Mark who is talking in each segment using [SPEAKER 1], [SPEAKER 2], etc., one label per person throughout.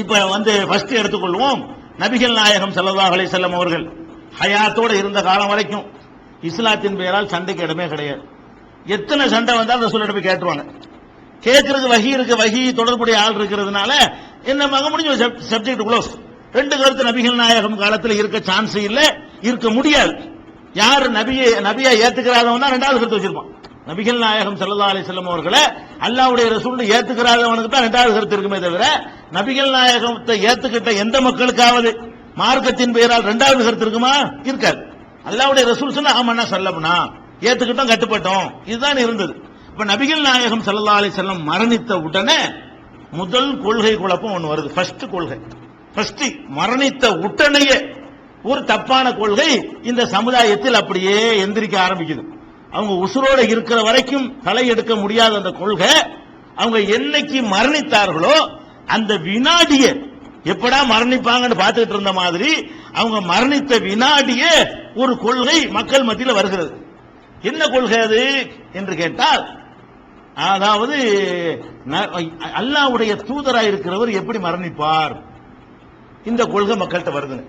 [SPEAKER 1] இப்ப வந்து ஃபர்ஸ்ட் எடுத்துக்கொள்வோம். நபிகள் நாயகம் ஸல்லல்லாஹு அலைஹி செல்லம் அவர்கள் ஹயாத்தோடு இருந்த காலம் வரைக்கும் இஸ்லாத்தின் பெயரால் சண்டைக்கு இடமே கிடையாது. எத்தனை சண்டை வந்தால் ரசூல் போய் கேட்டுருவாங்க. கேட்கறது வகி இருக்கு வகி தொடர்புடைய ஆள் இருக்கிறதுனால என்ன மக முடிஞ்ச சப்ஜெக்ட் க்ளோஸ் ரெண்டு கருத்து நபிகள் நாயகம் காலத்தில் இருக்க சான்ஸ் இல்லை இருக்க முடியாது. யார் நபியை நபியா ஏத்துக்கிறாதவன் தான் ரெண்டாவது கருத்து வச்சிருப்பான். நபிகள் நாயகம் சல்லா அலி செல்லம் அவர்களை அல்லாவுடைய ரசூல் ஏத்துக்கிறாதவனுக்கு தான் ரெண்டாவது கருத்து இருக்குமே தவிர நபிகள் நாயகத்தை ஏத்துக்கிட்ட எந்த மக்களுக்காவது மார்க்கத்தின் பெயரால் ரெண்டாவது கருத்து இருக்குமா? இருக்காது. அல்லாவுடைய ரசூல் சொன்னா ஆமாண்ணா சொல்லப்பனா ஏத்துக்கிட்டோம் கட்டுப்பட்டோம். இதுதான் இருந்தது. இப்ப நபிகள் நாயகம் சல்லா அலி செல்லம் மரணித்த உடனே முதல் கொள்கை குழப்பம் ஒன்று வருது. ஃபர்ஸ்ட் கொள்கை. ஃபர்ஸ்ட் மரணித்த உடனேயே ஒரு தப்பான கொள்கை இந்த சமுதாயத்தில் அப்படியே எந்திரிக்க ஆரம்பிக்குது. அவங்க உசுரோட இருக்கிற வரைக்கும் தலை எடுக்க முடியாத அந்த கொள்கை அவங்க என்னைக்கு மரணித்தார்களோ அந்த வினாடிய எப்படா மரணிப்பாங்கன்னு பார்த்துட்டு இருந்த மாதிரி அவங்க மரணித்த வினாடிய ஒரு கொள்கை மக்கள் மத்தியில் வருகிறது. என்ன கொள்கை அது என்று கேட்டால் அதாவது அல்லாவுடைய தூதராக இருக்கிறவர் எப்படி மரணிப்பார்? இந்த கொள்கை மக்கள்கிட்ட வருதுங்க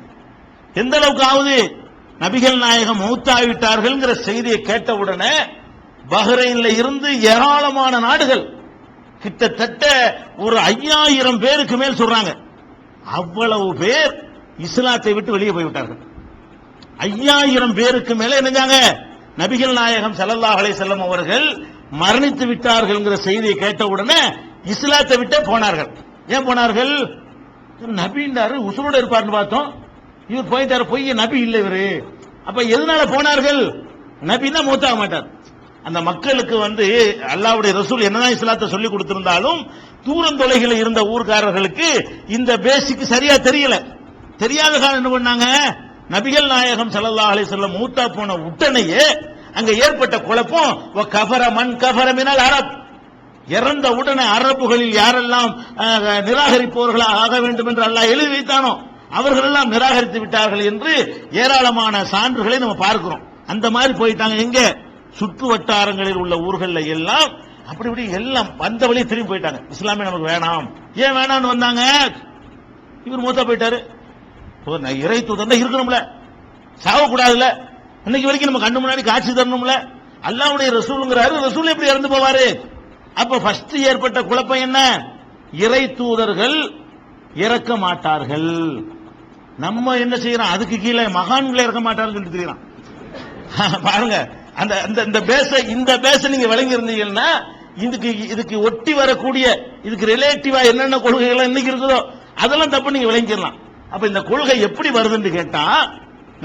[SPEAKER 1] எந்த ஆகுது நபிகள் நாயகம் மௌத்தாவிட்டார்கள்ங்கிற செய்தியை கேட்டவுடனே பஹ்ரைன்ல இருந்து ஏராளமான நாடுகள் கிட்டத்தட்ட ஒரு ஐயாயிரம் பேருக்கு மேல் சொல்றாங்க. அவ்வளவு பேர் இஸ்லாத்தை விட்டு வெளியே போய்விட்டார்கள். ஐயாயிரம் பேருக்கு மேல என்னஞ்சாங்க? நபிகள் நாயகம் ஸல்லல்லாஹு அலைஹி அவர்கள் மரணித்து விட்டார்கள் செய்தியை கேட்ட உடனே இஸ்லாத்தை விட்டே போனார்கள். ஏன் போனார்கள்? நபின்றாரு உசுரோட இருப்பார்னு பார்த்தோம். இவர் போயிட்டாரு பொய் நபி இல்லை இவரு. அப்ப எதனால போனார்கள்? நபின்னா மூத்தாக மாட்டார். அந்த மக்களுக்கு வந்து அல்லாவுடைய ரசூல் என்னதான் இஸ்லாத்தை சொல்லி கொடுத்திருந்தாலும் தூரந்தொலைகளில் இருந்த ஊர்க்காரர்களுக்கு இந்த பேசிக் சரியா தெரியல. தெரியாத காலம் என்ன பண்ணாங்க? நபிகள் நாயகம் சல்லா அலி செல்லம் மூத்தா போன உடனேயே அங்க ஏற்பட்ட குழப்பம் கபர கஃபர கபரமினால் அரப். இறந்த உடனே அரபுகளில் யாரெல்லாம் நிராகரிப்பவர்களாக ஆக வேண்டும் என்று அல்லாஹ் எழுதி வைத்தானோ? அவர்கள் எல்லாம் நிராகரித்து விட்டார்கள் என்று ஏராளமான சான்றுகளை நம்ம பார்க்கிறோம். அந்த மாதிரி போயிட்டாங்க. எங்க? சுற்று வட்டாரங்களில் உள்ள ஊர்களில் எல்லாம் அப்படி இப்படி எல்லாம் வந்த வழியே திரும்பி போயிட்டாங்க. இஸ்லாமே நமக்கு வேணாம். ஏன் வேணாம்னு வந்தாங்க? இவர் மூத்தா போயிட்டாரு. நான் இறை தூதர் இருக்கணும்ல. சாவக்கூடாதுல்ல இன்னைக்கு வரைக்கும் நம்ம கண்ணு முன்னாடி காட்சி தரணும்ல. அல்லாவுடைய ரசூலுங்கிறாரு. ரசூல் எப்படி இறந்து போவாரு? அப்ப ஃபர்ஸ்ட் ஏற்பட்ட குழப்பம் என்ன? இறை தூதர்கள் இறக்க மாட்டார்கள். நம்ம என்ன செய்யறோம் அதுக்கு கீழே மகான்களை இருக்க மாட்டார்கள் சொல்லிட்டு தெரியலாம் பாருங்க அந்த அந்த இந்த பேச இந்த பேச நீங்க விளங்கி இருந்தீங்கன்னா இதுக்கு இதுக்கு ஒட்டி வரக்கூடிய இதுக்கு ரிலேட்டிவா என்னென்ன கொள்கைகள் இன்னைக்கு இருக்குதோ அதெல்லாம் தப்பு நீங்க விளங்கிடலாம். அப்ப இந்த கொள்கை எப்படி வருதுன்னு கேட்டா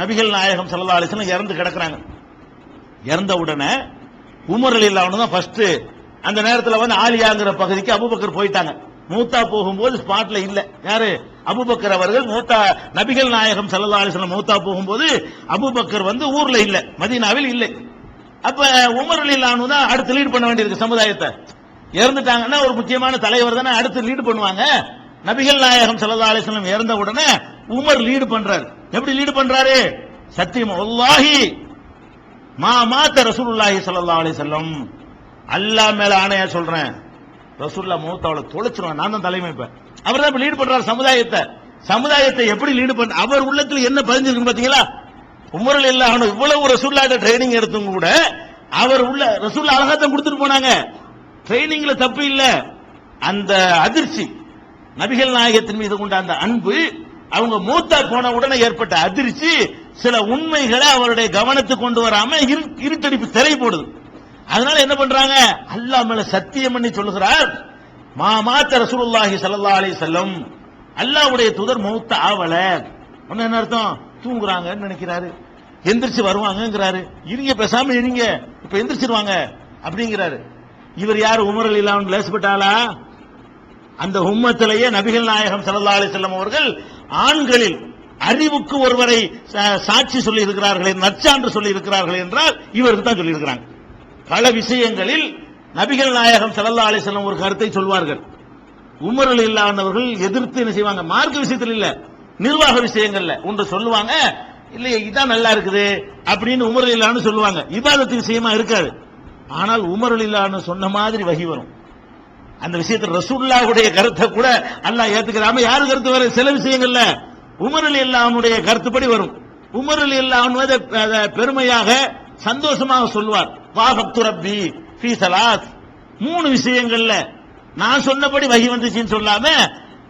[SPEAKER 1] நபிகள் நாயகம் சல்லா அலைஹி இறந்து கிடக்குறாங்க. இறந்த உடனே உமர் அலி தான் ஃபர்ஸ்ட் அந்த நேரத்தில் வந்து ஆலியாங்கிற பகுதிக்கு அபுபக்கர் போயிட்டாங்க. மூத்தா போகும்போது ஸ்பாட்ல இல்ல. யாரு? அபுபக்கர் அவர்கள் மூத்தா நபிகள் நாயகம் ஸல்லல்லாஹு அலைஹி மூத்தா போகும்போது அபுபக்கர் வந்து ஊர்ல இல்ல மதீனாவில் இல்லை. அப்ப உமர் அலி தான் அடுத்து லீட் பண்ண வேண்டியிருக்கு சமுதாயத்தை. இறந்துட்டாங்கன்னா ஒரு முக்கியமான தலைவர் தானே அடுத்து லீடு பண்ணுவாங்க. நபிகள் நாயகம் சல்லா அலைஹி இறந்த உடனே உமர் லீடு பண்றாரு. எப்படி லீடு பண்றாரு? சத்தியம் வல்லாஹி மா மாத்த ரசூலுல்லாஹி உல்லாஹி அலைஹி வஸல்லம். அல்லாஹ் மேல ஆணையா சொல்றேன். ரசூலுல்லாஹ் மூத்தாவள தொலைச்சிருவான். நான் தான் தலைமை இப்ப அவர் தான் லீடு பண்றார் சமுதாயத்தை. சமுதாயத்தை எப்படி லீடு பண்ண அவர் உள்ளத்தில் என்ன பதிஞ்சிருக்கு பாத்தீங்களா? உமரல் இல்லாம இவ்வளவு ரசூல்லாட்ட ட்ரைனிங் எடுத்தவங்க கூட அவர் உள்ள ரசூல்லா அழகாத்தான் கொடுத்துட்டு போனாங்க. ட்ரைனிங்ல தப்பு இல்ல. அந்த அதிர்ச்சி நபிகள் நாயகத்தின் மீது கொண்ட அந்த அன்பு அவங்க மூத்தா போன உடனே ஏற்பட்ட அதிர்ச்சி சில உண்மைகளை அவருடைய கவனத்துக்கு கொண்டு வராம இரு- இருட்டடிப்பு திரை போடுது. அதனால என்ன பண்றாங்க? அல்லாஹ் மேல சத்தியம் பண்ணி சொல்லுகிறார். மாமாத்த ரசூலுல்லாஹி சல்லா அலி வஸல்லம். அல்லாவுடைய தூதர் மௌத்த ஆவல. ஒன்னு என்ன அர்த்தம்? தூங்குறாங்கன்னு நினைக்கிறாரு. எந்திரிச்சு வருவாங்கங்கிறாரு. இருங்க பேசாம இருங்க. இப்ப எந்திரிச்சிருவாங்க அப்படிங்கிறாரு. இவர் யார்? உமரல் இல்லாம லேசப்பட்டாளா அந்த உம்மத்திலேயே நபிகள் நாயகம் சல்லா அலி செல்லம் அவர்கள் ஆண்களில் அறிவுக்கு ஒருவரை சாட்சி சொல்லி இருக்கிறார்கள் நற்சான்று சொல்லி இருக்கிறார்கள் என்றால் இவருக்கு தான் சொல்லி இருக்கிறாங்க பல விஷயங்களில் நபிகள் நாயகம் சல்லா அலைஹி ஒரு கருத்தை சொல்வார்கள். உமரில் இல்லாதவர்கள் எதிர்த்து என்ன செய்வாங்க? மார்க்க விஷயத்தில் இல்ல. நிர்வாக விஷயங்கள்ல. ஒன்று சொல்லுவாங்க இல்லையே இதான் நல்லா இருக்குது அப்படின்னு உமரல் இல்லான்னு சொல்லுவாங்க. இபாதத்து விஷயமா இருக்காது. ஆனால் உமரல் இல்லான்னு சொன்ன மாதிரி வகி வரும். அந்த விஷயத்தில் ரசூல்லாவுடைய கருத்தை கூட அல்லாஹ் ஏத்துக்கிறாம யாரு கருத்து வர சில விஷயங்கள்ல உமரல் இல்லாமுடைய கருத்துப்படி வரும். உமரல் இல்லாமல் அதை பெருமையாக சந்தோஷமாக சொல்வார் வாபக்து ரப்பி ஃபி சலாத். மூணு விஷயங்கள்ல நான் சொன்னபடி வகி வந்துச்சுன்னு சொல்லாம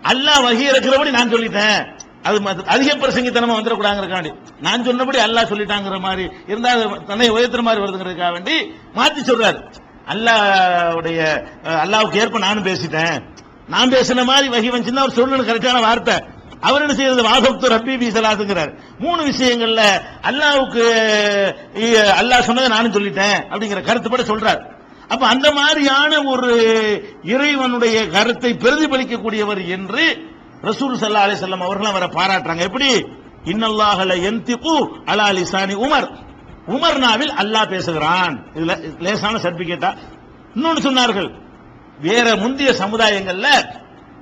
[SPEAKER 1] அல்லாஹ் வகி இருக்கிறபடி நான் சொல்லிட்டேன். அது ம- அதிக பிரசங்கித்தனமா வந்துடக்கூடாங்கிறக்காண்டி நான் சொன்னபடி அல்லாஹ் சொல்லிட்டாங்கிற மாதிரி இருந்தா தன்னை உயர்த்துற மாதிரி வருதுங்கிறதுக்காக வேண்டி மாத்தி சொல்றாரு. அல்லாவுடைய அல்லாவுக்கு ஏற்ப நானும் பேசிட்டேன். நான் பேசின மாதிரி வகி வந்துச்சுன்னா அவர் சொல்லணும் கரெக்டான வார்த்தை. அவர் என்ன செய்யறது? வாசப்து ரப்பி பீசலாத்துங்கிறார் மூணு விஷயங்கள்ல அல்லாவுக்கு அல்லாஹ் சொன்னதை நானும் சொல்லிட்டேன் அப்படிங்கிற கருத்துப்பட சொல்றார். அப்ப அந்த மாதிரியான ஒரு இறைவனுடைய கருத்தை பிரதிபலிக்கக்கூடியவர் என்று ரசூல் சல்லா அலிசல்லம் அவர்கள் அவரை பாராட்டுறாங்க. எப்படி? இன்னல்லாஹல எந்திகு அலா லிசானி உமர். உமர் நாவில் அல்லாஹ் பேசுகிறான். இதுல லேசான சர்டிபிகேட்டா. இன்னொன்னு சொன்னார்கள் வேற முந்தைய சமுதாயங்கள்ல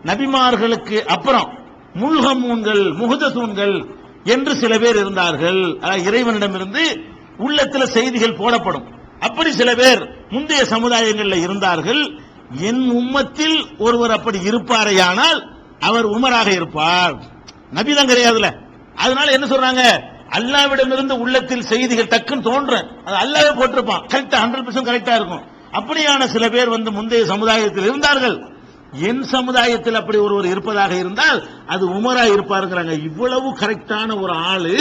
[SPEAKER 1] நபிமார்களுக்கு அப்புறம் முல்கமூன்கள் முகுதசூன்கள் என்று சில பேர் இருந்தார்கள். அதாவது இறைவனிடமிருந்து உள்ளத்தில் செய்திகள் போடப்படும். அப்படி சில பேர் முந்தைய சமுதாயங்களில் இருந்தார்கள். என் உம்மத்தில் ஒருவர் அப்படி இருப்பாரையானால் அவர் உமராக இருப்பார். நபிதான் கிடையாதுல அதனால என்ன சொல்றாங்க? அல்லாவிடமிருந்து உள்ளத்தில் செய்திகள் டக்குன்னு தோன்றும். அது அல்லாவே போட்டிருப்பான். கரெக்டா ஹண்ட்ரட் பர்சன்ட் கரெக்டா இருக்கும். அப்படியான சில பேர் வந்து முந்தைய சமுதாயத்தில் இருந்தார்கள். என் சமுதாயத்தில் அப்படி ஒருவர் இருப்பதாக இருந்தால் அது உமரா இருப்பாருங்கிறாங்க. இவ்வளவு கரெக்டான ஒரு ஆளு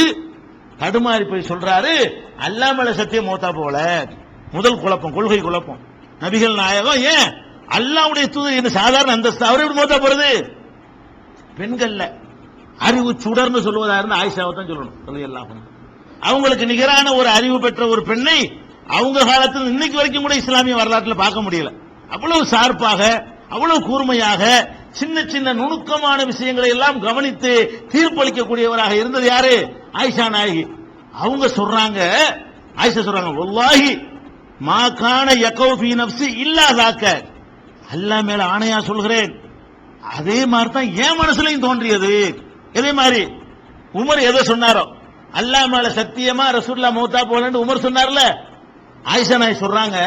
[SPEAKER 1] தடுமாறி போய் சொல்றாரு அல்லாமல சத்தியம் மோத்தா போல. முதல் குழப்பம் கொள்கை குழப்பம். நபிகள் நாயகம் ஏன்? அல்லாவுடைய தூதர் என்ன சாதாரண அந்தஸ்து அவரை எப்படி மோத்தா போறது? பெண்கள்ல. அறிவு சுடர்னு சொல்வதா இருந்தா ஆயிஷாவை தான் சொல்லணும் எல்லாம் அவங்களுக்கு நிகரான ஒரு அறிவு பெற்ற ஒரு பெண்ணை அவங்க காலத்தில் இன்னைக்கு வரைக்கும் கூட இஸ்லாமிய வரலாற்றில் பார்க்க முடியல. அவ்வளவு சார்பாக அவ்வளவு கூர்மையாக சின்ன சின்ன நுணுக்கமான விஷயங்களை எல்லாம் கவனித்து தீர்ப்பளிக்கக்கூடியவராக இருந்தது யாரு? ஆயிஷா நாயகி. அவங்க சொல்றாங்க ஆயிஷா சொல்றாங்க ஒல்லாஹி மா கான யகவு ஃபீ இல்லாதாக்க அல்லாஹ் மேல ஆணையா சொல்கிறேன். அதே மாதிரி தான் என் மனசுலையும் தோன்றியது. இதே மாதிரி உமர் எதை சொன்னாரோ? அல்லாஹ் மேல சத்தியமா ரசூல்லா மௌத்தா போலன்னு உமர் சொன்னார்ல? ஆயிஷா நாய் சொல்றாங்க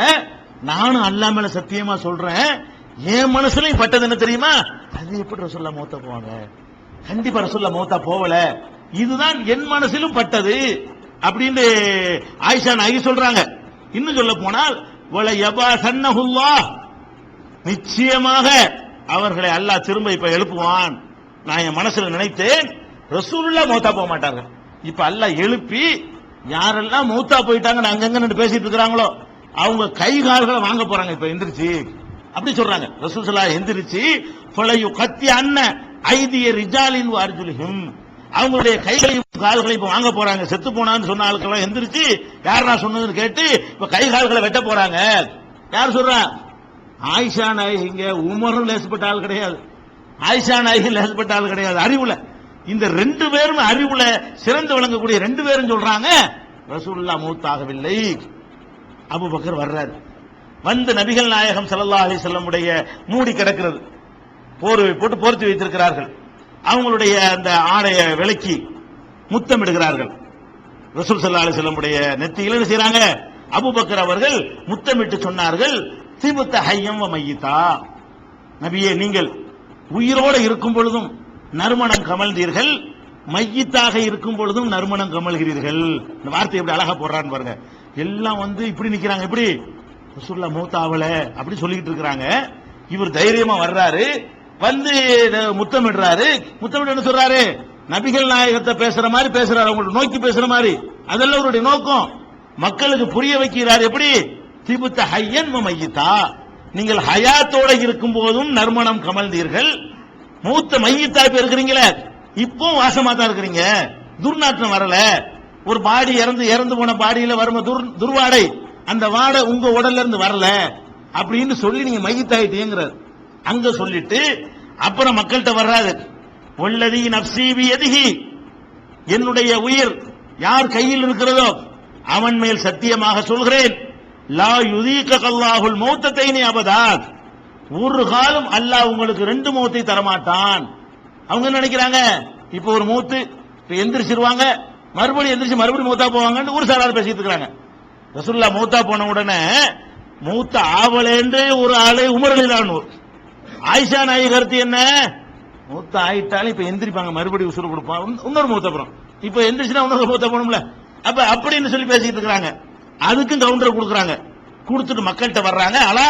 [SPEAKER 1] நானும் அல்லாஹ் மேல சத்தியமா சொல்றேன். என் மனசுலயும் பட்டது என்ன தெரியுமா? அது எப்படி ரசூல்லா மௌத்தா போவாங்க? கண்டிப்பா ரசூல்லா மௌத்தா போகல இதுதான் என் மனசிலும் பட்டது அப்படின்னு ஆயிஷா நாயகி சொல்றாங்க. இன்னும் சொல்ல போனால் வல யபா சன்னஹுல்லாஹ் நிச்சயமாக அவர்களை அல்லாஹ் திரும்ப இப்ப எழுப்புவான். நான் என் மனசுல நினைத்தேன் ரசூல்லா மௌத்தா போக மாட்டார்கள். இப்ப அல்லாஹ் எழுப்பி யாரெல்லாம் மௌத்தா போயிட்டாங்கன்னு அங்கங்க பேசிட்டு இருக்கிறாங்களோ அவங்க கை கால்களை வாங்க போறாங்க. இப்ப எந்திரிச்சு அப்படி சொல்றாங்க. ரசூசலா எந்திரிச்சு ஃபலையு கத்தி அன்ன ஐதிய ரிஜாலின் அர்ஜுலிஹிம் அவங்களுடைய கைகளையும் கால்களையும் இப்ப வாங்க போறாங்க. செத்து போனான்னு சொன்ன ஆளுக்கெல்லாம் எந்திரிச்சு யார் நான் சொன்னதுன்னு கேட்டு இப்ப கை கால்களை வெட்ட போறாங்க. யார் சொல்றா? ஆயிஷா நாயகிங்க உமரும் லேசப்பட்ட ஆள் கிடையாது. ஆயிஷா நாயகி லேசப்பட்ட ஆள் கிடையாது. அறிவுல. இந்த ரெண்டு பேரும் அறிவுல சிறந்து விளங்கக்கூடிய ரெண்டு பேரும் சொல்றாங்க. மூத்தாகவில்லை மௌத்தாகவில்லை. அபூபக்கர் வர்றாரு. வந்து நபிகள் நாயகம் சல்லா அலி செல்லமுடைய மூடி கிடக்கிறது. போர்வை போட்டு போர்த்தி வைத்திருக்கிறார்கள். அவங்களுடைய அந்த ஆடைய விலக்கி முத்தமிடுகிறார்கள் ரசூல் சல்லா அலி செல்லமுடைய நெத்தியில் என்ன செய்யறாங்க அபுபக்கர் அவர்கள் முத்தமிட்டு சொன்னார்கள் திபுத்த ஹையம் மையிதா நபியே நீங்கள் உயிரோடு இருக்கும் பொழுதும் நறுமணம் கமழ்ந்தீர்கள் மையத்தாக இருக்கும் பொழுதும் நறுமணம் கமழ்கிறீர்கள். இந்த வார்த்தை எப்படி அழகா போடுறான்னு பாருங்க. எல்லாம் வந்து இப்படி நிக்கிறாங்க எப்படி? ரசூல்லா மூத்தாவல அப்படி சொல்லிட்டு இருக்கிறாங்க. இவர் தைரியமா வர்றாரு. வந்து முத்தமிடுறாரு. முத்தமிட்டு என்ன சொல்றாரு? நபிகள் நாயகத்தை பேசுற மாதிரி பேசுறாரு. அவங்களுக்கு நோக்கி பேசுற மாதிரி. அதெல்லாம் அவருடைய நோக்கம். மக்களுக்கு புரிய வைக்கிறார். எப்படி? திபுத்த ஹையன் மையித்தா நீங்கள் ஹயாத்தோட இருக்கும் போதும் நறுமணம் கமழ்ந்தீர்கள். மூத்த மையத்தா இப்ப இருக்கிறீங்களே. இப்போ வாசமா தான் இருக்கிறீங்க. துர்நாற்றம் வரல. ஒரு பாடி இறந்து இறந்து போன பாடியில வரும் துர் துர்வாடை. அந்த வாடை உங்க உடல்ல இருந்து வரல அப்படின்னு சொல்லி நீங்க மையத்தாயிட்டீங்கிறார். அங்க சொல்லிட்டு அப்புறம் மக்கள்கிட்ட வர்றாரு. உள்ளதி நப்சீவி எதுகி என்னுடைய உயிர் யார் கையில் இருக்கிறதோ அவன் மேல் சத்தியமாக சொல்கிறேன். லா யுதீக கல்லாஹுல் நீ அபதா. ஒரு காலம் அல்லாஹ் உங்களுக்கு ரெண்டு மௌத்தை தரமாட்டான். அவங்க நினைக்கிறாங்க? இப்போ ஒரு மூத்து எந்திரிச்சிருவாங்க. மறுபடியும் எந்திரிச்சு மறுபடியும் மூத்தா போவாங்கன்னு ஒரு சாரார் பேசிட்டு இருக்கிறாங்க. ரசுல்லா மூத்தா போன உடனே மூத்த ஆவலேன்று ஒரு ஆளு உமரலிலானூர் ஆயிஷா நாயி கருத்து என்ன? மூத்த ஆயிட்டாலும் இப்ப எந்திரிப்பாங்க மறுபடியும் உசுறு கொடுப்பான் இன்னொரு மூத்த அப்புறம் இப்ப எந்திரிச்சுனா இன்னொரு மூத்த போகணும்ல. அப்ப அப்படின்னு சொல்லி பேசிட்டு இருக்காங்க அதுக்கும் கவுண்டர் கொடுக்குறாங்க. கொடுத்துட்டு மக்கள்கிட்ட வர்றாங்க. அலா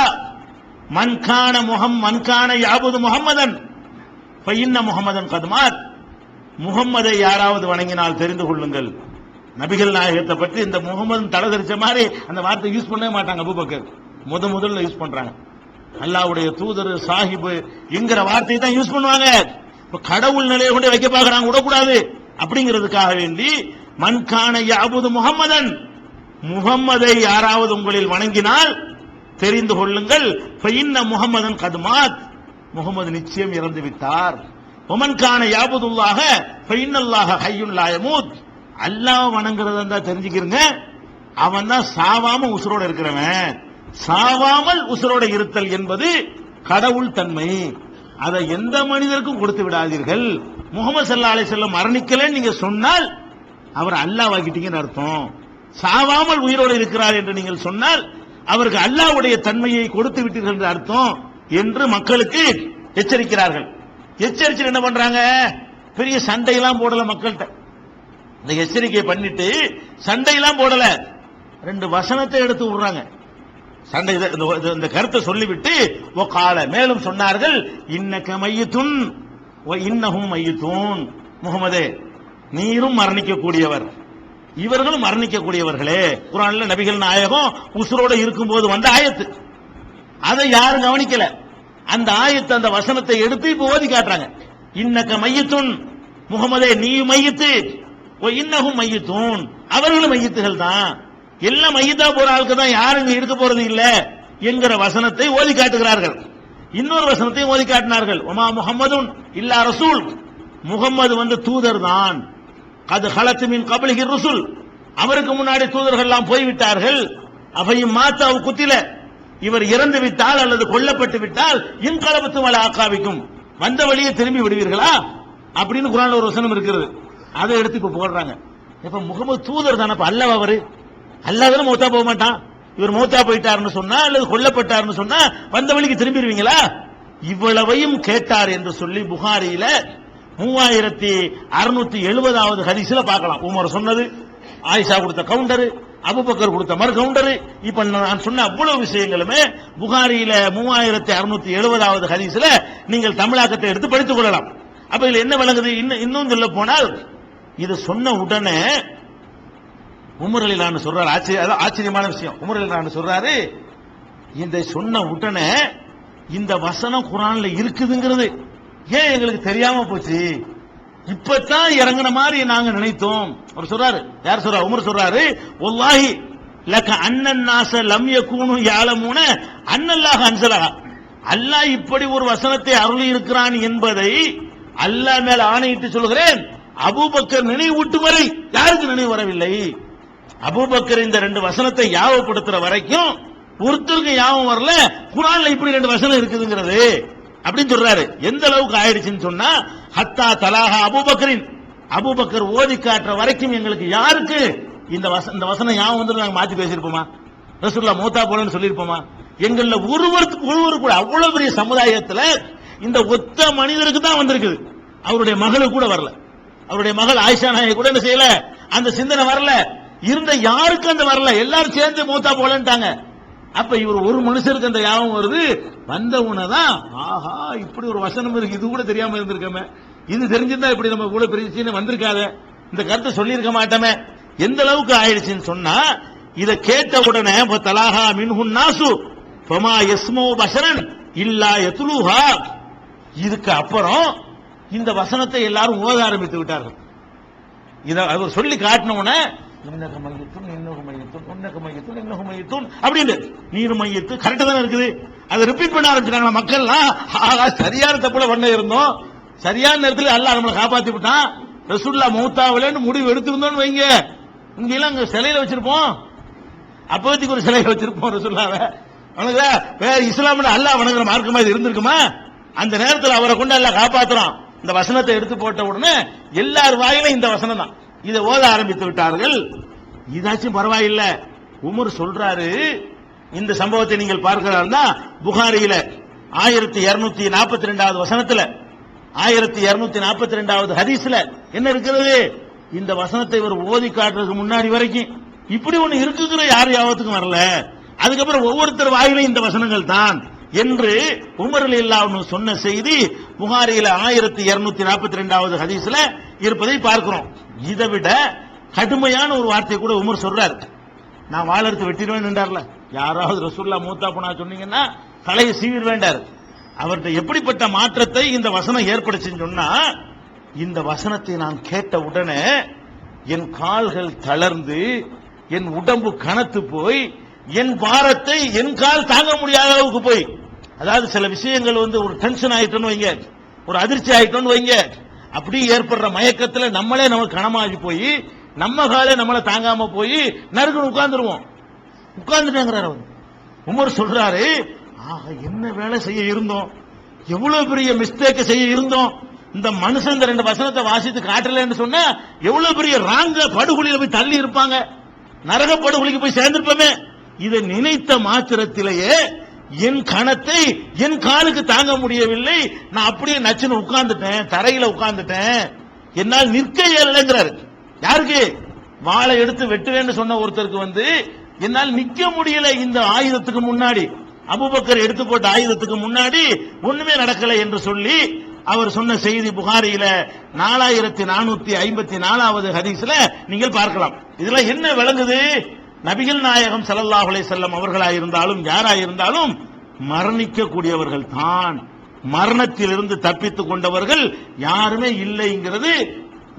[SPEAKER 1] மன்கான முகம் மன்கான யாபுது முகம்மதன் பையன்ன முகமதன் கதுமார் முகம்மதை யாராவது வணங்கினால் தெரிந்து கொள்ளுங்கள். நபிகள் நாயகத்தை பற்றி இந்த முகமது தலை தெரிச்ச மாதிரி அந்த வார்த்தை யூஸ் பண்ணவே மாட்டாங்க அபுபக்கர். முத முதல்ல யூஸ் பண்றாங்க. அல்லாஹ்வுடைய தூதர் சாஹிபு என்கிற வார்த்தையை தான் யூஸ் பண்ணுவாங்க. இப்ப கடவுள் நிலையை கொண்டு வைக்க பார்க்கறாங்க விடக்கூடாது. அப்படிங்கிறதுக்காக வேண்டி மண்கான யாபுது முகம்மதன் முகம்மதை யாராவது உங்களில் வணங்கினால் தெரிந்து கொள்ளுங்கள். ஃபைன்ன முகமதன் கதுமாத் முகமது நிச்சயம் இறந்து விட்டார் ஒமன்கான யாபுதுல்லாக ஹையுல்லாயமூத் அல்லாவை அல்லாஹ் வணங்குறதா இருந்தா தெரிஞ்சுக்கிறங்க அவன் தான் சாவாம உசுரோட இருக்கிறவன். சாவாமல் உசுரோட இருத்தல் என்பது கடவுள் தன்மை. அதை எந்த மனிதருக்கும் கொடுத்து விடாதீர்கள். முகமது சல்லா அலி செல்லம் மரணிக்கலன்னு நீங்க சொன்னால் அவர் அல்லாவாக்கிட்டீங்கன்னு அர்த்தம். சாவாமல் உயிரோடு இருக்கிறார் என்று நீங்கள் சொன்னால் அவருக்கு அல்லாஹ்வுடைய தன்மையை கொடுத்து விட்டீர்கள் என்று அர்த்தம் என்று மக்களுக்கு எச்சரிக்கிறார்கள். எச்சரிச்சு என்ன பண்றாங்க? பெரிய சண்டையெல்லாம் போடல மக்கள்கிட்ட. இந்த எச்சரிக்கை பண்ணிட்டு சண்டையெல்லாம் போடல. ரெண்டு வசனத்தை எடுத்து விடுறாங்க. சண்டை இந்த- கருத்தை சொல்லிவிட்டு ஓ கால மேலும் சொன்னார்கள் இன்னக்க மையத்துன் ஓ இன்னகும் மையத்தூன். முகமதே நீரும் மரணிக்கக்கூடியவர். இவர்களும் மரணிக்கக்கூடியவர்களே. குரான்ல நபிகள் நாயகம் உசுரோட இருக்கும்போது வந்த ஆயத்து. அதை யாரும் கவனிக்கல. அந்த ஆயத்து அந்த வசனத்தை எடுத்து இப்ப ஓதி காட்டுறாங்க. இன்னக்க மையத்துன். முகமதே நீ மையத்து இன்னகும் மையத்தூன் அவர்களும் மையத்துகள் தான் எல்லாம் மையத்தா போற ஆளுக்கு தான் யாரும் இங்க இருக்க போறது இல்ல என்கிற வசனத்தை ஓதி காட்டுகிறார்கள். இன்னொரு வசனத்தையும் ஓதி காட்டினார்கள். உமா முகம்மதுன் இல்லா ரசூல். முகம்மது வந்து தூதர் தான் அது ஹலத்து மின் கபலிகி ருசுல். அவருக்கு முன்னாடி தூதர்கள் எல்லாம் போய்விட்டார்கள். அவையும் மாத்தாவு குத்தில. இவர் இறந்து விட்டால் அல்லது கொல்லப்பட்டு விட்டால் இன்கலபத்து மலை ஆக்காவிக்கும் வந்த வழியே திரும்பி விடுவீர்களா? அப்படின்னு குரான் ஒரு வசனம் இருக்கிறது. அதை எடுத்து இப்ப போடுறாங்க. இப்ப முகமது தூதர் தானே அப்ப அல்லவா அவரு? அல்லாதான மௌத்தா போக மாட்டான். இவர் மௌத்தா போயிட்டாருன்னு சொன்னா அல்லது கொல்லப்பட்டாருன்னு சொன்னா வந்த வழிக்கு திரும்பிடுவீங்களா? இவ்வளவையும் கேட்டார் என்று சொல்லி புகாரியில மூவாயிரத்தி அறுநூத்தி எழுபதாவது ஹதீஸ்ல பார்க்கலாம். உமர் சொன்னது ஆயிஷா கொடுத்த கவுண்டரு அபுபக்கர் கொடுத்த மறு கவுண்டரு இப்ப நான் சொன்ன அவ்வளவு விஷயங்களுமே புகாரியில மூவாயிரத்தி அறுநூத்தி எழுபதாவது ஹதீஸ்ல நீங்கள் தமிழாக்கத்தை எடுத்து படித்துக் கொள்ளலாம். அப்ப இதுல என்ன விளங்குது? இன்னும் இன்னும் சொல்ல போனால் இது சொன்ன உடனே உமர் நான் சொல்றாரு. ஆச்சரிய ஆச்சரியமான விஷயம். உமர் நான் சொல்றாரு இதை சொன்ன உடனே இந்த வசனம் குரான்ல இருக்குதுங்கிறது ஏன் எங்களுக்கு தெரியாம போச்சு? இப்பதான் இறங்குன மாதிரி நாங்க நினைத்தோம். அவர் சொல்றாரு. யார் சொல்றா? உமர் சொல்றாரு ஒல்லாஹி லக்க அண்ணன் நாச லம்ய யகூனு யாழமூன அன்னல்லாஹ் அன்சலஹா. அல்லாஹ் இப்படி ஒரு வசனத்தை அருளி இருக்கிறான் என்பதை அல்லாஹ் மேல ஆணையிட்டு சொல்கிறேன் அபூபக்கர் நினைவூட்டு வரை யாருக்கு நினைவு வரவில்லை? அபூபக்கர் இந்த ரெண்டு வசனத்தை யாவப்படுத்துற வரைக்கும் ஒருத்தருக்கு யாவும் வரல குரான்ல இப்படி ரெண்டு வசனம் இருக்குதுங்கிறது. அப்படின்னு சொல்றாரு. எந்த அளவுக்கு ஆயிடுச்சுன்னு சொன்னா ஹத்தா தலாஹா அபூபக்கரின். அபூபக்கர் ஓதி காட்டுற வரைக்கும் எங்களுக்கு யாருக்கு இந்த வசன இந்த வசனம் யாவும் வந்து நாங்க மாத்தி பேசியிருப்போமா? ரசூல்லா மூத்தா போலன்னு சொல்லியிருப்போமா? எங்கள ஒருவருக்கு ஒருவர் கூட அவ்வளவு பெரிய சமுதாயத்துல இந்த ஒத்த மனிதருக்கு தான் வந்திருக்குது. அவருடைய மகளுக்கு கூட வரல. அவருடைய மகள் ஆயிஷா நாயை கூட என்ன செய்யல? அந்த சிந்தனை வரல. இருந்த யாருக்கும் அந்த வரல. எல்லாரும் சேர்ந்து மூத்தா போலன்ட்டாங்க. அப்ப இவர் ஒரு மனுஷருக்கு அந்த யாபம் வருது? வந்த உனதான் ஆஹா இப்படி ஒரு வசனம் இருக்கு. இது கூட தெரியாம இருந்திருக்கமே. இது தெரிஞ்சிருந்தா இப்படி நம்ம கூட பெரிய வந்திருக்காத. இந்த கருத்தை சொல்லியிருக்க மாட்டோமே. எந்த அளவுக்கு ஆயிடுச்சுன்னு சொன்னா இதை கேட்ட உடனே இப்ப தலாஹா மின்ஹுன் நாசு பமா எஸ்மோ பசரன் இல்லா யத்லூஹா. இதுக்கு அப்புறம் இந்த வசனத்தை எல்லாரும் ஓத ஆரம்பித்து விட்டார்கள். இதை அவர் சொல்லி காட்டின உடனே இன்னக மையத்தும் இன்னொரு மையத்தும் உன்னக மையத்தும் இன்னொரு மையத்தும் அப்படின்னு. நீர் மையத்து கரெக்டாக தானே இருக்குது. அதை ரிப்பீட் பண்ண ஆரம்பிச்சிட்டாங்க மக்கள்லாம்? ஆகா சரியான தப்புல பண்ண இருந்தோம். சரியான நேரத்தில் அல்லாஹ் நம்மளை காப்பாத்தி விட்டான். ரசுல்லா மௌத்தாவிலன்னு முடிவு எடுத்திருந்தோம்னு வைங்க. இங்க எல்லாம் அங்க சிலையில வச்சிருப்போம். அப்போதைக்கு ஒரு சிலையை வச்சிருப்போம் ரசூல்லாவை அவனுக்கு வேற இஸ்லாம்ல அல்லாஹ் வணங்குற மார்க்கமா இது இருந்திருக்குமா? அந்த நேரத்தில் அவரை கொண்டு எல்லாம் காப்பாத்துறான். இந்த வசனத்தை எடுத்து போட்ட உடனே எல்லார் வாயிலும் இந்த வசனம் தான். இதை ஓத ஆரம்பித்து விட்டார்கள். இதாச்சும் பரவாயில்ல. உமர் சொல்றாரு இந்த சம்பவத்தை நீங்கள் பார்க்கிறதா புகாரியில ஆயிரத்தி இருநூத்தி நாற்பத்தி ரெண்டாவது வசனத்துல ஆயிரத்தி இருநூத்தி நாற்பத்தி ரெண்டாவது ஹதீஸ்ல என்ன இருக்கிறது? இந்த வசனத்தை இவர் ஓதி காட்டுறதுக்கு முன்னாடி வரைக்கும் இப்படி ஒண்ணு இருக்குங்கிற யார் யாவத்துக்கும் வரல. அதுக்கப்புறம் ஒவ்வொருத்தர் வாயிலும் இந்த வசனங்கள் தான். என்று உமரில் இல்லாம சொன்ன செய்தி புகாரியில ஆயிரத்தி இருநூத்தி நாற்பத்தி ரெண்டாவது ஹதீஸ்ல இருப்பதை பார்க்கிறோம். இதை விட கடுமையான ஒரு வார்த்தையை கூட உமர் சொல்றாரு. நான் வாழறது வெட்டிடுவேன் நின்றார்ல யாராவது ரசூல்லா மூத்தா போனா சொன்னீங்கன்னா தலையை சீவிட வேண்டார் அவர்கிட்ட எப்படிப்பட்ட மாற்றத்தை இந்த வசனம் ஏற்படுச்சுன்னு சொன்னா இந்த வசனத்தை நான் கேட்ட உடனே என் கால்கள் தளர்ந்து என் உடம்பு கனத்து போய் என் பாரத்தை என் கால் தாங்க முடியாத அளவுக்கு போய். அதாவது சில விஷயங்கள் வந்து ஒரு டென்ஷன் ஆயிட்டோன்னு வைங்க. ஒரு அதிர்ச்சி ஆயிட்டோன்னு வைங்க. அப்படி ஏற்படுற மயக்கத்துல நம்மளே நம்ம கனமாகி போய் நம்ம காலே நம்மளை தாங்காம போய் நறுக்குன்னு உட்கார்ந்துருவோம். உட்கார்ந்துட்டேங்கிறார் அவர். உமர் சொல்றாரு ஆக என்ன வேலை செய்ய இருந்தோம்? எவ்வளவு பெரிய மிஸ்டேக் செய்ய இருந்தோம்? இந்த மனுஷன் இந்த ரெண்டு வசனத்தை வாசித்து காட்டலன்னு சொன்னா எவ்வளவு பெரிய ராங்க படுகொலியில போய் தள்ளி இருப்பாங்க. நரக படுகொலிக்கு போய் சேர்ந்திருப்போமே. இதை நினைத்த மாத்திரத்திலேயே என் கணத்தை என் காலுக்கு தாங்க முடியவில்லை. நான் அப்படியே நச்சுன்னு உட்கார்ந்துட்டேன் தரையில உட்கார்ந்துட்டேன். என்னால் நிற்க இயலங்கிறாரு யாருக்கு? வாளை எடுத்து வெட்டுவேன்னு சொன்ன ஒருத்தருக்கு வந்து என்னால் நிக்க முடியல இந்த ஆயுதத்துக்கு முன்னாடி. அபுபக்கர் எடுத்து போட்ட ஆயுதத்துக்கு முன்னாடி ஒண்ணுமே நடக்கல என்று சொல்லி அவர் சொன்ன செய்தி புகாரியில நாலாயிரத்தி நானூத்தி ஐம்பத்தி நாலாவது ஹதீஸ்ல நீங்கள் பார்க்கலாம். இதுல என்ன விளங்குது? நபிகள் நாயகம் ஸல்லல்லாஹு அலைஹி அவர்களாயிருந்தாலும் யாராயிருந்தாலும் மரணிக்கக்கூடியவர்கள் தான். மரணத்திலிருந்து தப்பித்துக் கொண்டவர்கள் யாருமே இல்லைங்கிறது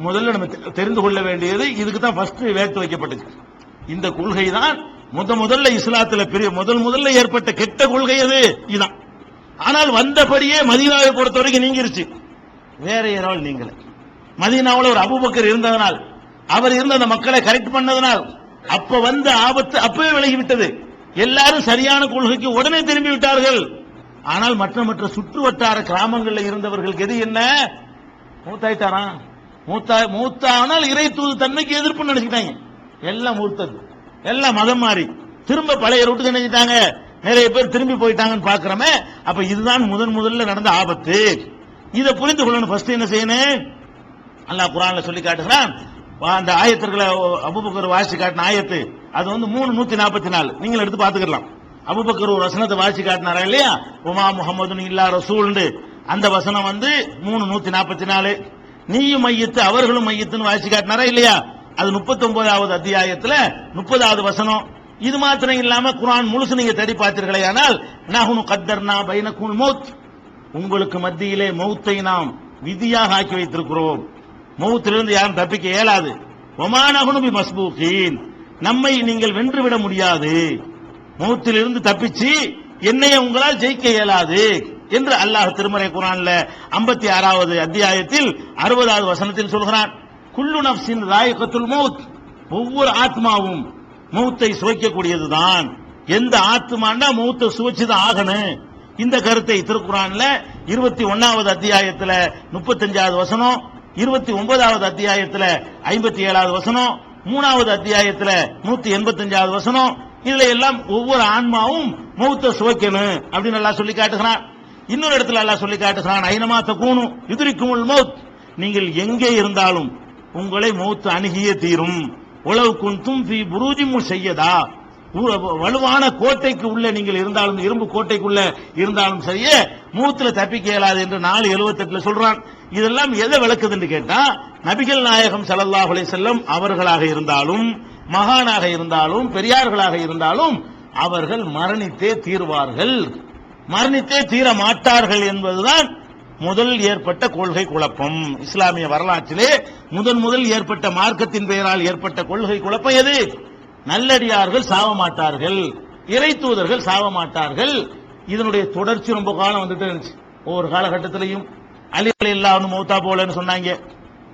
[SPEAKER 1] முதல்ல நம்ம தெரிந்து கொள்ள வேண்டியது. இதுக்கு தான் ஃபர்ஸ்ட் வேட்டு வைக்கப்பட்டது. இந்த கொள்கை தான் முத முதல்ல இஸ்லாத்துல பெரிய முதல் முதல்ல ஏற்பட்ட கெட்ட கொள்கை அது. இதுதான். ஆனால் வந்தபடியே மதீனாவை பொறுத்த வரைக்கும் நீங்கிருச்சு. வேற யாரால் நீங்களே மதீனாவில் ஒரு அபுபக்கர் இருந்ததனால் அவர் இருந்த அந்த மக்களை கரெக்ட் பண்ணதனால் அப்ப வந்த ஆபத்து அப்பவே விலகிவிட்டது. எல்லாரும் சரியான கொள்கைக்கு உடனே திரும்பி விட்டார்கள். ஆனால் மற்ற மற்ற சுற்று வட்டார கிராமங்களில் இருந்தவர்களுக்கு எது என்ன? மூத்தாயிட்டாரா? மூத்தா மூத்தானால் இறை தூது தன்மைக்கு எதிர்ப்பு நினைச்சுட்டாங்க எல்லாம் மூத்தது. எல்லாம் மதம் மாறி. திரும்ப பழைய ரூட்டுக்கு நினைச்சிட்டாங்க நிறைய பேர் திரும்பி போயிட்டாங்கன்னு பாக்குறோமே. அப்ப இதுதான் முதன் முதல்ல நடந்த ஆபத்து. இதை புரிந்து கொள்ளணும். ஃபர்ஸ்ட் என்ன செய்யணும்? அல்லாஹ் குரான்ல சொல்லி காட்டுகிறான். அந்த ஆயத்திற்குள்ள அபுபக்கர் வாசி காட்டின ஆயத்து அது வந்து மூணு நூத்தி நாற்பத்தி நாலு நீங்கள் எடுத்து பாத்துக்கலாம் அபுபக்கர் ஒரு வசனத்தை வாசி காட்டினாரா இல்லையா? உமா முகமது இல்லா ரசூல்ண்டு. அந்த வசனம் வந்து மூணு நூத்தி நாற்பத்தி நாலு நீயும் மையத்து அவர்களும் மையத்துன்னு வாசி காட்டினாரா இல்லையா? அது முப்பத்தி ஒன்பதாவது அத்தியாயத்துல முப்பதாவது வசனம். இது மாத்திரம் இல்லாம குரான் முழுசு நீங்க தேடி பார்த்தீர்களே ஆனால் நகுனு கத்தர்னா பைனகுல் மௌத். உங்களுக்கு மத்தியிலே மௌத்தை நாம் விதியாக ஆக்கி வைத்திருக்கிறோம். மௌத்திலிருந்து யாரும் தப்பிக்க இயலாது. ஒமானகுனுபி மஸ்பூகீன். நம்மை நீங்கள் வென்றுவிட முடியாது. மௌத்திலிருந்து தப்பிச்சு என்னைய உங்களால் ஜெயிக்க இயலாது என்று அல்லாஹ் திருமறை குரான்ல 56 ஆறாவது அத்தியாயத்தில் அறுபதாவது வசனத்தில் சொல்கிறான். குல்லு நப்சின் ராயகத்துல் மௌத். ஒவ்வொரு ஆத்மாவும் மௌத்தை சுவைக்கக்கூடியதுதான். எந்த ஆத்மாண்டா மௌத்தை சுவைச்சுதான் ஆகணும். இந்த கருத்தை திருக்குறான்ல இருபத்தி ஒன்னாவது அத்தியாயத்துல முப்பத்தஞ்சாவது வசனம் இருபத்தி ஒன்பதாவது அத்தியாயத்துல ஐம்பத்தி ஏழாவது வசனம் மூணாவது அத்தியாயத்துல நூத்தி எண்பத்தஞ்சாவது வசனம் இதுல எல்லாம் ஒவ்வொரு ஆன்மாவும் மௌத்த சுவைக்கணும் அப்படின்னு நல்லா சொல்லி காட்டுகிறான். இன்னொரு இடத்துல எல்லாம் சொல்லி காட்டுகிறான் ஐனமா தக்கூணும் எதிரிக்கும் மௌத். நீங்கள் எங்கே இருந்தாலும் உங்களை மௌத்து அணுகியே தீரும். உளவு குந்தும் புரூஜிமும் செய்யதா வலுவான கோட்டைக்கு உள்ள நீங்கள் இருந்தாலும் இரும்பு கோட்டைக்குள்ள இருந்தாலும் சரியே மூத்துல தப்பிக்க இயலாது என்று நாலு எழுபத்தெட்டுல சொல்றான். இதெல்லாம் எதை விளக்குதுன்னு கேட்டா நபிகள் நாயகம் ஸல்லல்லாஹு செல்லம் அவர்களாக இருந்தாலும் மகானாக இருந்தாலும் பெரியார்களாக இருந்தாலும் அவர்கள் மரணித்தே தீர்வார்கள். மரணித்தே தீர மாட்டார்கள் என்பதுதான் முதல் ஏற்பட்ட கொள்கை குழப்பம். இஸ்லாமிய வரலாற்றிலே முதன் முதல் ஏற்பட்ட மார்க்கத்தின் பெயரால் ஏற்பட்ட கொள்கை குழப்பம் எது? நல்லடியார்கள் சாவ மாட்டார்கள் இறை தூதர்கள் சாவ மாட்டார்கள் இதனுடைய தொடர்ச்சி ரொம்ப காலம் வந்துட்டு இருந்துச்சு. ஒவ்வொரு காலகட்டத்திலையும் அலிகள் இல்லாமல் மௌத்தா போலன்னு சொன்னாங்க.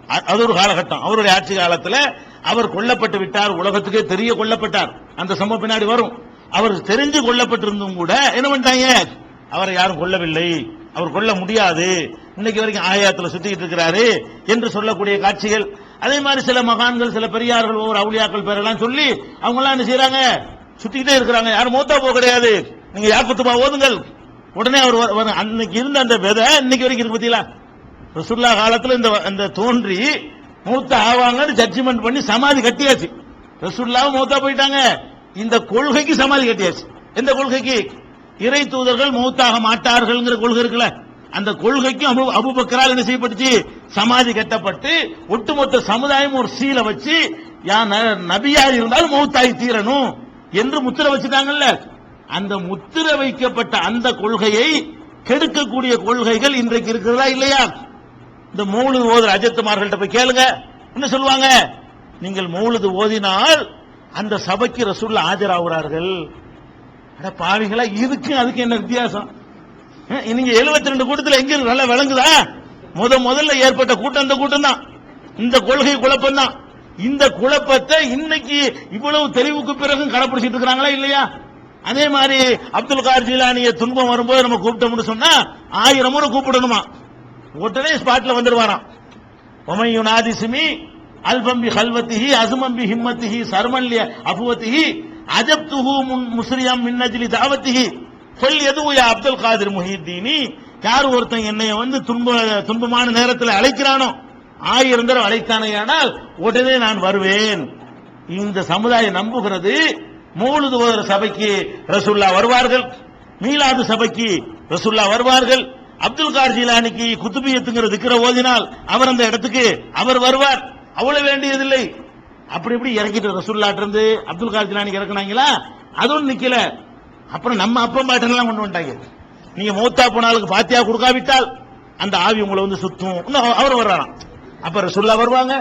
[SPEAKER 1] அது ஒரு காலகட்டம். அவருடைய ஆட்சி காலத்தில் அவர் கொல்லப்பட்டு விட்டார் உலகத்துக்கே தெரிய கொல்லப்பட்டார். அந்த சம்பவம் பின்னாடி வரும். அவர் தெரிஞ்சு கொல்லப்பட்டிருந்தும் கூட என்ன பண்ணிட்டாங்க? அவரை யாரும் கொல்லவில்லை. அவர் கொல்ல முடியாது. இன்னைக்கு வரைக்கும் ஆயாத்தில் சுத்திக்கிட்டு இருக்கிறாரு என்று சொல்லக்கூடிய காட்சிகள் அதே மாதிரி சில மகான்கள் சில பெரியார்கள் ஒவ்வொரு அவுளியாக்கள் பேரெல்லாம் சொல்லி அவங்க எல்லாம் என்ன செய்யறாங்க சுத்திக்கிட்டே இருக்கிறாங்க. யாரும் மூத்தா போக கிடையாது. நீங்க யாக்குத்துபா ஓதுங்கள்? உடனே அவர் அன்னைக்கு இருந்த அந்த விதை இன்னைக்கு வரைக்கும் இருக்கு பத்தியா ரசுல்லா காலத்துல இந்த இந்த தோன்றி மூத்த ஆவாங்கன்னு ஜட்ஜ்மெண்ட் பண்ணி சமாதி கட்டியாச்சு. ரசுல்லாவும் மூத்தா போயிட்டாங்க. இந்த கொள்கைக்கு சமாதி கட்டியாச்சு. எந்த கொள்கைக்கு? இறை தூதர்கள் மூத்தாக மாட்டார்கள்ங்கிற கொள்கை இருக்குல்ல. அந்த கொள்கைக்கும் அபு அபுபக்கரால் என்ன செய்யப்பட்டுச்சு? சமாதி கட்டப்பட்டு ஒட்டுமொத்த சமுதாயம் ஒரு சீலை வச்சு யா ந- நபியா இருந்தாலும் மௌத்தாய் தீரணும் என்று முத்திர வச்சுட்டாங்கல்ல. அந்த முத்திர வைக்கப்பட்ட அந்த கொள்கையை கெடுக்கக்கூடிய கொள்கைகள் இன்றைக்கு இருக்கிறதா இல்லையா? இந்த மௌலுது ஓதுற அஜத்துமார்கள்ட்ட போய் கேளுங்க. என்ன சொல்லுவாங்க? நீங்கள் மௌலுது ஓதினால் அந்த சபைக்கு ரசூல்ல ஆஜராகிறார்கள். பாவிகளா இதுக்கு அதுக்கு என்ன வித்தியாசம்? நீங்க 72 ரெண்டு கூட்டத்தில் எங்க நல்லா விளங்குதா? முத முதல்ல ஏற்பட்ட கூட்டம் இந்த கூட்டம் தான் இந்த கொள்கை குழப்பம் தான் இந்த குழப்பத்தை இன்னைக்கு இவ்வளவு தெளிவுக்கு பிறகும் கடைபிடிச்சிட்டு இருக்கிறாங்களா இல்லையா? அதே மாதிரி அப்துல் கார் ஜிலானிய துன்பம் வரும்போது நம்ம கூப்பிட்டோம்னு சொன்னா ஆயிரம் முறை கூப்பிடணுமா? உடனே ஸ்பாட்ல வந்துடுவாராம் ஒமையு நாதிசுமி அல்பம்பி ஹல்வத்திஹி அசுமம்பி ஹிம்மத்திஹி சர்மல்ய அபுவத்திஹி அஜப்துஹு முன் முஸ்ரியம் மின்னஜிலி தாவத்திஹி. சொல் எதுவும் அப்துல் காதிர் முஹித்தீனி? யார் ஒருத்தன் என்னை வந்து துன்ப துன்பமான நேரத்தில் அழைக்கிறானோ ஆயிரம் தடவை அழைத்தானேயானால் உடனே நான் வருவேன். இந்த சமுதாயம் நம்புகிறது மூலது ஓதுற சபைக்கு ரசுல்லா வருவார்கள் மீலாது சபைக்கு ரசுல்லா வருவார்கள். அப்துல் கார் ஜிலானிக்கு குத்துபியத்துங்கிற திக்கிற ஓதினால் அவர் அந்த இடத்துக்கு அவர் வருவார். அவ்வளவு வேண்டியதில்லை. அப்படி இப்படி இறக்கிட்டு ரசுல்லாட்டிருந்து அப்துல் கார் இறக்குனாங்களா? அதுவும் நிக்கல. அப்புறம் நம்ம அப்பம் பாட்டெல்லாம் கொண்டு வந்துட்டாங்க. நீங்க மூத்தா போனாலுக்கு பாத்தியா கொடுக்காவிட்டால் அந்த ஆவி உங்களை வந்து சுத்தும். அவர் வர்றாராம். அப்ப ரசுல்லா வருவாங்க.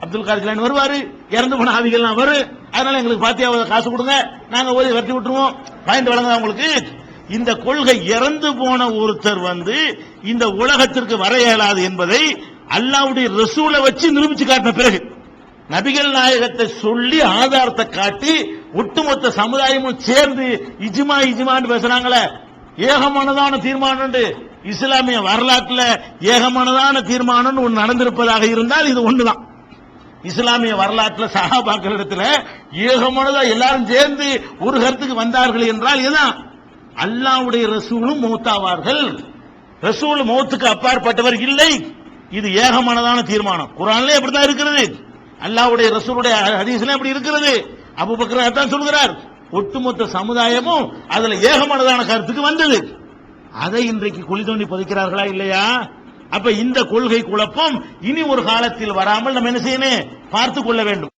[SPEAKER 1] அப்துல் கார் வருவாரு. இறந்து போன ஆவிகள்லாம் வரும் அதனால எங்களுக்கு பாத்தியா காசு கொடுங்க. நாங்க ஓதி கட்டி விட்டுருவோம். பாயிண்ட் வழங்குதா உங்களுக்கு? இந்த கொள்கை இறந்து போன ஒருத்தர் வந்து இந்த உலகத்திற்கு வர இயலாது என்பதை அல்லாவுடைய ரசூலை வச்சு நிரூபிச்சு காட்டின பிறகு நபிகள் நாயகத்தை சொல்லி ஆதாரத்தை காட்டி ஒட்டுமொத்த சமுதாயமும் சேர்ந்து இஜிமா இஜிமான்னு பேசுறாங்களே. ஏகமானதான தீர்மானம் இஸ்லாமிய வரலாற்றுல ஏகமானதான தீர்மானம் ஒன்று நடந்திருப்பதாக இருந்தால் இது ஒண்ணுதான். இஸ்லாமிய வரலாற்றுல சஹாபாக்களிடத்துல ஏகமானதா எல்லாரும் சேர்ந்து ஒரு கருத்துக்கு வந்தார்கள் என்றால் இதுதான். அல்லாவுடைய ரசூலும் மௌத்தாவார்கள். ரசூல் மௌத்துக்கு அப்பாற்பட்டவர் இல்லை. இது ஏகமானதான தீர்மானம். குரான்ல அப்படித்தான் இருக்கிறது. அல்லாவுடைய ரசூலுடைய ஹதீஸ்லாம் அப்படி இருக்கிறது? அபூபக்கர் அதான் சொல்கிறார் ஒட்டுமொத்த சமுதாயமும் அதுல ஏகமானதான கருத்துக்கு வந்தது. அதை இன்றைக்கு குழி தோண்டி புதைக்கிறார்களா இல்லையா? அப்ப இந்த கொள்கை குழப்பம் இனி ஒரு காலத்தில் வராமல் நம்ம என்ன செய்யணும்? பார்த்துக் கொள்ள வேண்டும்.